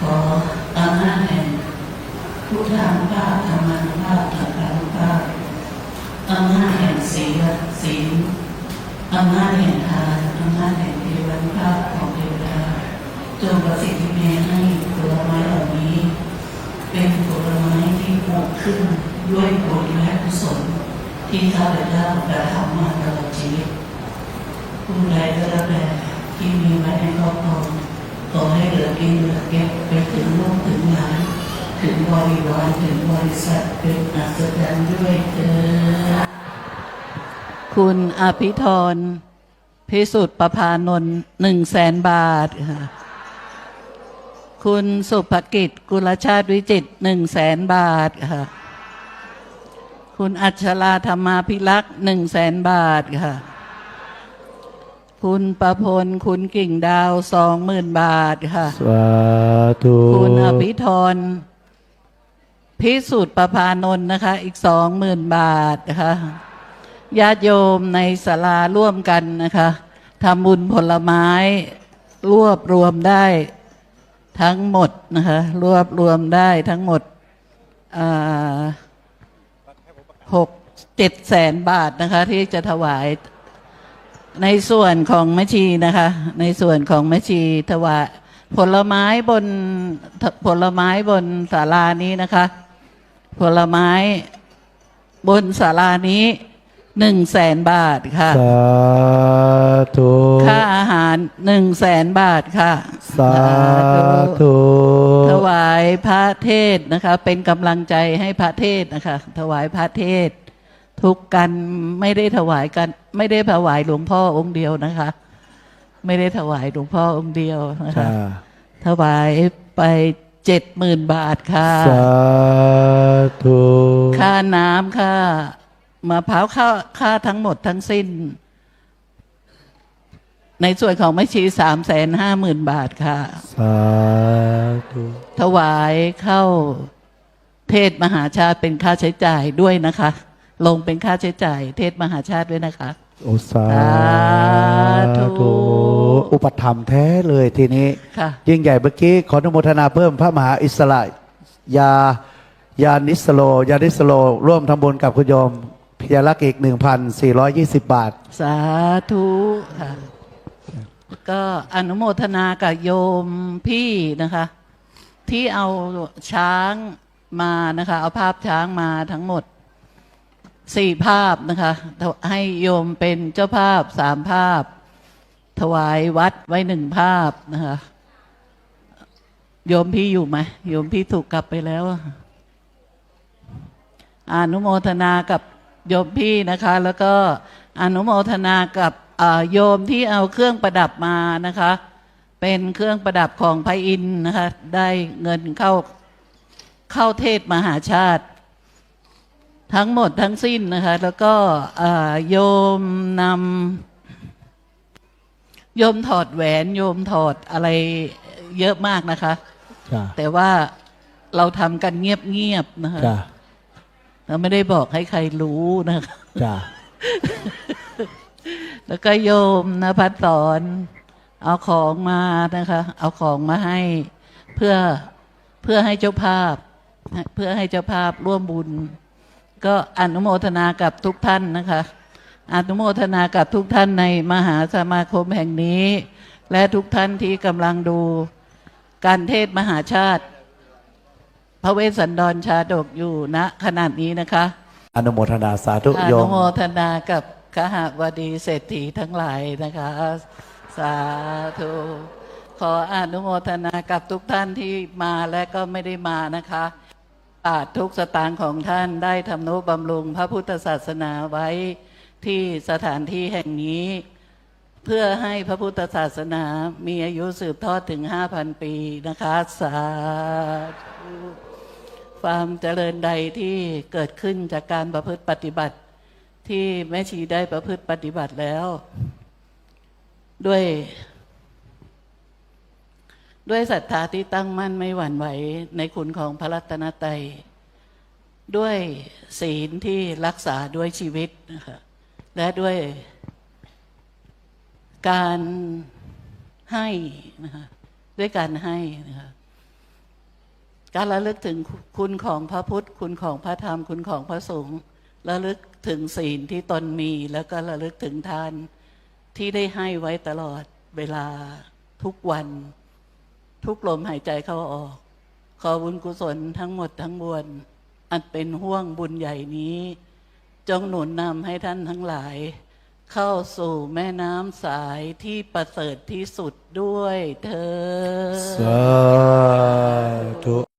ขออำนาจแห่งพุทธานุภาพธรรมานุภาพสังฆานุภาพอำนาจแห่งศีลศีลอำนาจแห่งทานอำนาจแห่งเทวานุภาพของเทวดาจงประสิทธิเมให้ผลไม้เหล่านี้ เป็นผลไม้ที่ปลูกขึ้นด้วยผลและกุศลที่ข้าพเจ้ากระทำมาตลอดชีวิตผู้ใดก็แล้วแต่ที่มีไว้ในครอบครอง ขอให้เหลือกินเหลือเก็บไปถึงลูกถึงหลานถึงบริวารถึงบริษัทเป็นอัศจรรย์ด้วยเถิดคุณอภิธรพิสุทธิ์ประพานนท์หนึ่งแสนบาทค่ะคุณสุภกิจกุลชาติวิจิตหนึ่งแสนบาทค่ะ คุณอัชราธรรมาภิรักษ์หนึ่งแสนบาทค่ะ คุณประพล คุณกิ่งดาวสองหมื่นบาทค่ะ สาธุคุณอภิธรพิสุทธิ์ประพานนท์นะคะ อีกสองหมื่นบาทนะคะญาติโยมในศาลาร่วมกันนะคะทำบุญผลไม้ รวบรวมได้ทั้งหมดนะคะรวบรวมได้ทั้งหมดหกเจ็ดแสนบาทนะคะ ที่จะถวาย ในส่วนของแม่ชีนะคะ ในส่วนของแม่ชีถวายผลไม้บนผลไม้บนศาลานี้นะคะ ผลไม้บนศาลานี้หนึ่งแสนบาทค่ะ สาธุค่าอาหารหนึ่งแสนบาทค่ะ สาธุถวายพระเทศนะคะ เป็นกำลังใจให้พระเทศนะคะ ถวายพระเทศ ทุกกันไม่ได้ถวายกัน ไม่ได้ถวายหลวงพ่อองค์เดียวนะคะ ไม่ได้ถวายหลวงพ่อองค์เดียวนะคะจ้าถวายไปเจ็ดหมื่นบาทค่ะสาธุค่าน้ำค่ามะพร้าวค่าค่าทั้งหมดทั้งสิ้น ในส่วนของแม่ชีสามแสนห้าหมื่นบาทค่ะ สาธุถวายเข้าเทศมหาชาติเป็นค่าใช้จ่ายด้วยนะคะ ลงเป็นค่าใช้จ่าย เทศมหาชาติด้วยนะคะ โอสาสาธุ ธุอุปธรรมภ์แท้เลยทีนี้ ค่ะ ยิ่งใหญ่เมื่อกี้ขออนุโมทนาเพิ่มพระมหาอิสระยายานิสโล ยานิสโล ร่วมทำบุญกับคุณโยมพิยาลักษณ์อีก 1,420 บาท สาธุค่ะ ก็อนุโมทนากับโยมพี่นะคะ ที่เอาช้างมานะคะ เอาภาพช้างมาทั้งหมด สี่ภาพนะคะ ให้โยมเป็นเจ้าภาพสามภาพ ถวายวัดไว้หนึ่งภาพนะคะ โยมพี่อยู่ไหมโยมพี่ถูกกลับไปแล้วอนุโมทนากับโยมพี่นะคะ แล้วก็อนุโมทนากับโยมที่เอาเครื่องประดับมานะคะ เป็นเครื่องประดับของพระอินทร์นะคะ ได้เงินเข้าเข้าเทศมหาชาติ ทั้งหมดทั้งสิ้นนะคะ แล้วก็อ่าโยมนำโยมถอดแหวนโยมถอดอะไรเยอะมากนะคะจ้าแต่ว่าเราทำกันเงียบๆนะคะจ้าเราไม่ได้บอกให้ใครรู้นะคะจ้าแล้วก็โยมนภัสสอนเอาของมานะคะ เอาของมาให้เพื่อเพื่อให้เจ้าภาพ เพื่อให้เจ้าภาพร่วมบุญ ก็อนุโมทนากับทุกท่านนะคะอนุโมทนากับทุกท่านในมหาสมาคมแห่งนี้ และทุกท่านที่กำลังดูการเทศมหาชาติ พระเวสสันดรชาดกอยู่ณขนาดนี้นะคะ อนุโมทนาสาธุอโยนุมโมทนากับขหบดีเศรษฐีทั้งหลายนะคะ สาธุขออนุโมทนากับทุกท่านที่มาและก็ไม่ได้มานะคะ บาททุกสตางค์ของท่านได้ทำนุบำรุงพระพุทธศาสนาไว้ที่สถานที่แห่งนี้ เพื่อให้พระพุทธศาสนามีอายุสืบทอดถึง 5,000 ปีนะคะ สาธุความเจริญใดที่เกิดขึ้นจากการประพฤติปฏิบัติ ที่แม่ชีได้ประพฤติปฏิบัติแล้ว ด้วย ด้วยศรัทธาที่ตั้งมั่นไม่หวั่นไหวในคุณของพระรัตนตรัยด้วยศีลที่รักษาด้วยชีวิตนะคะและด้วยการให้นะคะด้วยการให้นะคะการระลึกถึงคุณของพระพุทธ คุณของพระธรรม คุณของพระสงฆ์ระลึกถึงศีลที่ตนมี แล้วก็ระลึกถึงทานที่ได้ให้ไว้ตลอดเวลาทุกวัน ทุกลมหายใจเข้าออก ขอบุญกุศลทั้งหมดทั้งมวลอันเป็นห่วงบุญใหญ่นี้ จงหนุนนำให้ท่านทั้งหลาย เข้าสู่แม่น้ำสายที่ประเสริฐที่สุดด้วยเธอสาธุ